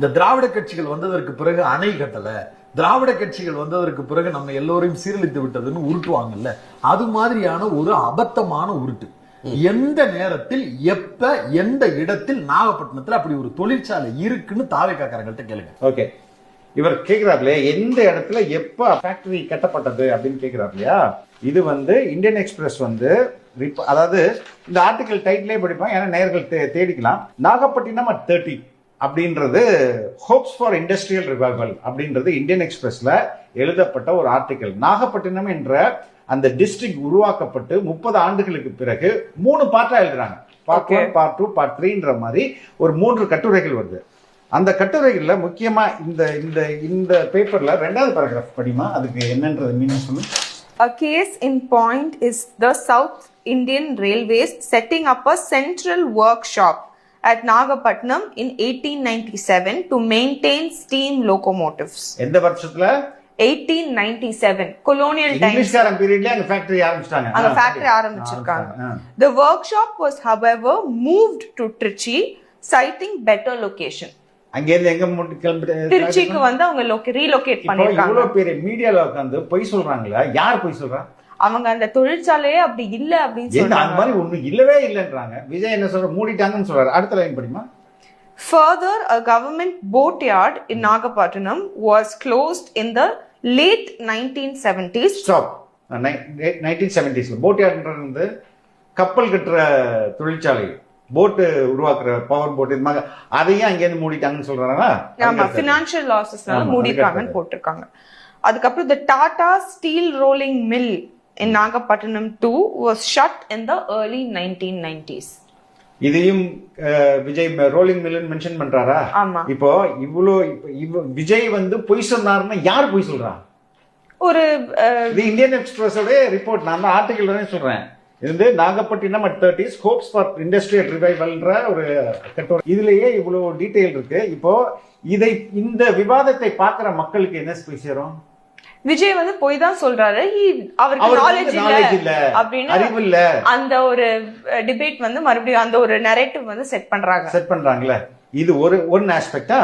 இந்த திராவிட கட்சிகள் வந்ததற்கு பிறகு அணை கட்டல. திராவிட கட்சிகள் வந்ததற்கு பிறகு நம்ம எல்லோரையும் சீரழித்து விட்டதுன்னு உருட்டுவாங்கல்ல. அது மாதிரியான ஒரு அபத்தமான உருட்டு. எந்த நேரத்தில் எப்ப எந்த இடத்தில் நாகப்பட்டினத்துல அப்படி ஒரு தொழிற்சாலை இருக்குன்னு தாவேக்காரங்கள்ட்ட கேளுங்க. ஓகே. இவர் கேக்குறாருல எந்த இடத்துல எப்ப ஃபேக்டரி கட்டப்பட்டது அப்படின்னு கேக்குறாரு இல்லையா இது வந்து இந்தியன் எக்ஸ்பிரஸ் வந்து அதாவது இந்த ஆர்டிகல் டைட்டிலே படிப்போம் ஏன்னா நேர்கள் தே- தேடிக்கலாம். நாகப்பட்டினம் அட் தேர்ட்டி அப்படின்றது ஹோப்ஸ் ஃபார் இண்டஸ்ட்ரியல் ரிவைவல் அப்படின்றது இந்தியன் எக்ஸ்பிரஸ்ல எழுதப்பட்ட ஒரு ஆர்டிகல் நாகப்பட்டினம் என்ற அந்த டிஸ்ட்ரிக்ட் உருவாக்கப்பட்டு முப்பது ஆண்டுகளுக்கு பிறகு மூணு பார்ட்டா எழுதுறாங்க. Part. One part two part த்ரீன்ற மாதிரி ஒரு மூன்று கட்டுரைகள் வருது. அந்த கட்டுரைகள்ல முக்கியமா இந்த இந்த இந்த பேப்பர்ல ரெண்டாவது பேராகிராஃப் படிமா? அதுக்கு என்னன்றது மீனிங் சொல்லு. A case in point is the South Indian Railways setting up a central workshop. At Nagapatnam in 1897 to maintain steam locomotives. எந்த வருஷத்துல 1897 colonial times இங்கிலீஷ்காரன் பீரியட்ல அங்க ஃபேக்டரி அங்க. ஆரம்பிச்சிருக்காங்க. The workshop was however moved to Trichy citing better location. அங்க இருந்து எங்க முடி- கிளம்பிட்டு திருச்சிக்கு வந்து அவங்க ரீலோகேட் பண்ணிருக்காங்க இவ்வளவு பேர் மீடியால பொய் சொல்றாங்களா யார் பொய் சொல்றா அவங்க அந்த தொழிற்சாலையே அப்படி இல்ல அப்படின்னு என்ன அந்த மாதிரி ஒண்ணு இல்லவே இல்லைன்றாங்க. விஜய் என்ன சொல்ற மூடிட்டாங்கன்னு சொல்றாரு. அடுத்த லைன் படிமா? Further, a government boatyard in Nagapattinam was closed in the late 1970s. Stop nineteen செவன்டிஸ்ல boat யார்ன்றது வந்து கப்பல் கட்டுற தொழிற்சாலை. போட்டு உருவாக்குற பவர் போட் இது மாதிரி. அதையும் அங்கேருந்து மூடிட்டாங்கன்னு சொல்றாங்களா? ஆமா financial லாசஸ்னால அதுக்கு போட்டிருக்காங்க. அதுக்கப்புறம் the Tata steel rolling mill in Nagapattinam too was shut in the early 1990s. இதையும் விஜய் ரோலிங் மில்லுன்னு மென்ஷன் பண்றாரா. இப்போ இவ்வளோ விஜய் வந்து பொய் சொன்னாருன்னா யார் பொய் சொல்றா? ஒரு இந்தியன் எக்ஸ்பிரஸோட ரிப்போர்ட் நான் தான் ஆர்டிகல் தானே சொல்றேன். இது வந்து Nagapattinam at thirties hopes for industrial ரிவைவல்ன்ற ஒரு கட்டுரை. இதுலயே இவ்வளவு டீடைல் இருக்கு. இப்போ இதை இந்த விவாதத்தை பார்க்கிற மக்களுக்கு என்ன போய் சேரும்? விஜய் வந்து போய் தான் சொல்றாரு. அவருக்கு நாலேஜ் இல்ல அப்படின்னு அறிவு இல்ல. அந்த ஒரு டிபேட் வந்து மறுபடியும் அந்த ஒரு நரேட்டிவ் வந்து செட் பண்றாங்க. செட் பண்றாங்கல்ல இது ஒரு ஒன் ஆஸ்பெக்டா